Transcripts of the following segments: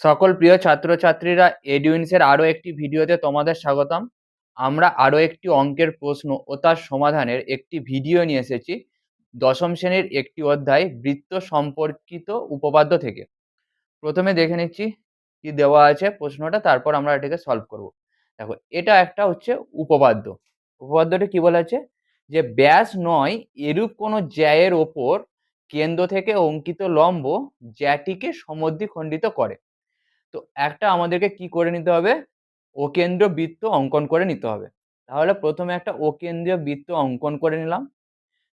সকল প্রিয় ছাত্রছাত্রীরা এডুইন্সের আরও একটি ভিডিওতে তোমাদের স্বাগতম। আমরা আরও একটি অঙ্কের প্রশ্ন ও তার সমাধানের একটি ভিডিও নিয়ে এসেছি। দশম শ্রেণির একটি অধ্যায় বৃত্ত সম্পর্কিত উপপাদ্য থেকে। প্রথমে দেখে নিচ্ছি কি দেওয়া আছে প্রশ্নটা, তারপর আমরা এটাকে সলভ করব। দেখো, এটা একটা হচ্ছে উপপাদ্য। উপপাদ্যটা কি বলা আছে? যে ব্যাস নয়, এরূপ কোনো জ্যায়ের ওপর কেন্দ্র থেকে অঙ্কিত লম্ব জ্যাটিকে সমদ্বিখণ্ডিত করে। তো একটা আমাদেরকে কি করে নিতে হবে? অকেন্দ্রীয় বৃত্ত অঙ্কন করে নিতে হবে। তাহলে প্রথমে একটা অকেন্দ্রীয় বৃত্ত অঙ্কন করে নিলাম।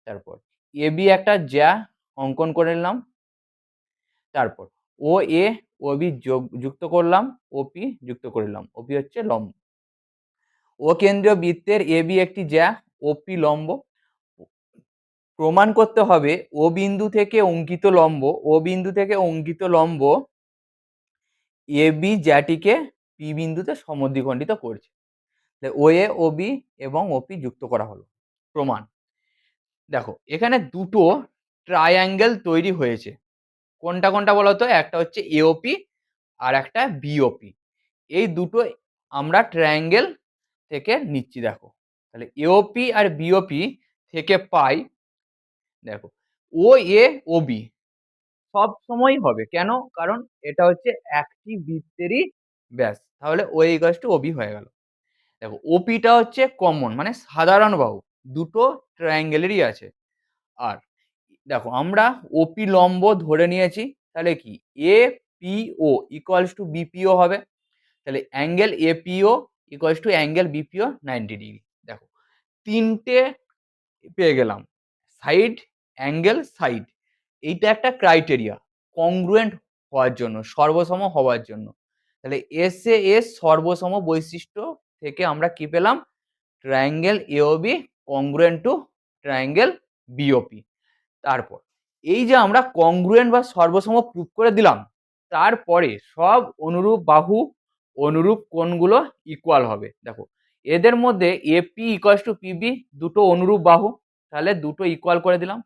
তারপর এ বি একটা জ্যা অঙ্কন করে নিলাম। তারপর ও এ, ও বি যোগ, যুক্ত করলাম ওপি যুক্ত করলাম ওপি হচ্ছে লম্ব। ও কেন্দ্রীয় বৃত্তের এ বি একটি জ্যা ওপি লম্ব। প্রমাণ করতে হবে ও বিন্দু থেকে অঙ্কিত লম্ব, ও বিন্দু থেকে অঙ্কিত লম্ব এ বি জ্যাটিকে পি বিন্দুতে সমদ্বিখণ্ডিত করছে। ও এ ও বি এবং ওপি যুক্ত করা হলো। প্রমাণ। দেখো, এখানে দুটো ট্রায়াঙ্গেল তৈরি হয়েছে। কোনটা কোনটা বলো তো? একটা হচ্ছে এওপি আর একটা বিওপি এই দুটো আমরা ট্রায়াঙ্গেল থেকে নিচ্ছি, দেখো। তাহলে এওপি আর বিওপি থেকে পাই, দেখো ও এ ও বি সব সময় হবে। কেন? কারণ এটা হচ্ছে একটি বৃত্তেরই ব্যাস। তাহলে ও ইকাস টু ওবি হয়ে গেল। দেখো ওপিটা হচ্ছে কমন মানে সাধারণ বাহু। দুটো ট্রায়াঙ্গেলেরই আছে। আর দেখো, আমরা ওপি লম্ব ধরে নিয়েছি, তাহলে কি? A P O equals to BPO হবে। তাহলে angle APO equals to angle BPO ninety degree দেখো, তিনটে পেয়ে গেলাম। সাইড অ্যাঙ্গেল সাইড এইটা একটা ক্রাইটেরিয়া কংগ্রুয়েন্ট হওয়ার জন্য, সর্বসম হওয়ার জন্য। তাহলে এস এ এস সর্বসম বৈশিষ্ট্য থেকে আমরা কি পেলাম? Triangle AOB congruent to triangle BOP তারপর, এই যে আমরা কংগ্রুয়েন্ট বা সর্বসম প্রুফ করে দিলাম, তারপরে সব অনুরূপ বাহু, অনুরূপ কোণগুলো ইকুয়াল হবে। দেখো, এদের মধ্যে এপি ইকুয়ালস টু পিবি দুটো অনুরূপ বাহু, তাহলে দুটো ইকুয়াল করে দিলাম।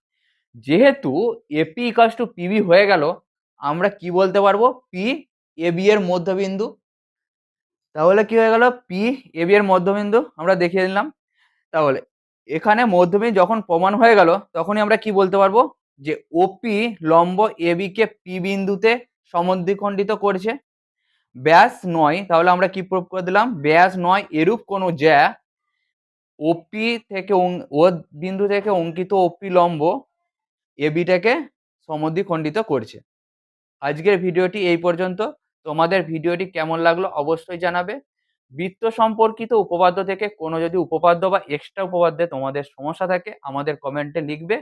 যেহেতু এপি ইকাস টু পিবি হয়ে গেল, আমরা কি বলতে পারব? পি এ বি এর মধ্যবিন্দু। তাহলে কি হয়ে গেল? পি এ বি এর মধ্যবিন্দু, আমরা দেখিয়ে দিলাম। তাহলে এখানে মধ্যবিন্দু যখন প্রমাণ হয়ে গেল, তখনই আমরা কি বলতে পারব? যে ওপি লম্ব এ কে পি বিন্দুতে সমদ্বিখণ্ডিত করছে। ব্যাস নয়, তাহলে আমরা কি প্রুভ করে দিলাম? ব্যাস নয়, এরূপ কোনো জ্যা ওপি থেকে ও বিন্দু থেকে অঙ্কিত ওপি লম্ব এবিটাকে সমদ্বিখণ্ডিত করছে। আজকের ভিডিওটি এই পর্যন্ত। তোমাদের ভিডিওটি কেমন লাগল অবশ্যই জানাবে। বৃত্ত সম্পর্কিত উপপাদ্য থেকে কোনো যদি উপপাদ্য বা এক্সট্রা উপপাদ্যে তোমাদের সমস্যা থাকে, আমাদের কমেন্টে লিখবে।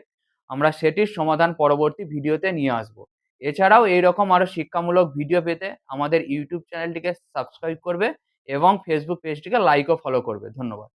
আমরা সেটির সমাধান পরবর্তী ভিডিওতে নিয়ে আসব। এছাড়াও এইরকম আরও শিক্ষামূলক ভিডিও পেতে আমাদের ইউটিউব চ্যানেলটিকে সাবস্ক্রাইব করবে এবং ফেসবুক পেজটিকে লাইক ও ফলো করবে। ধন্যবাদ।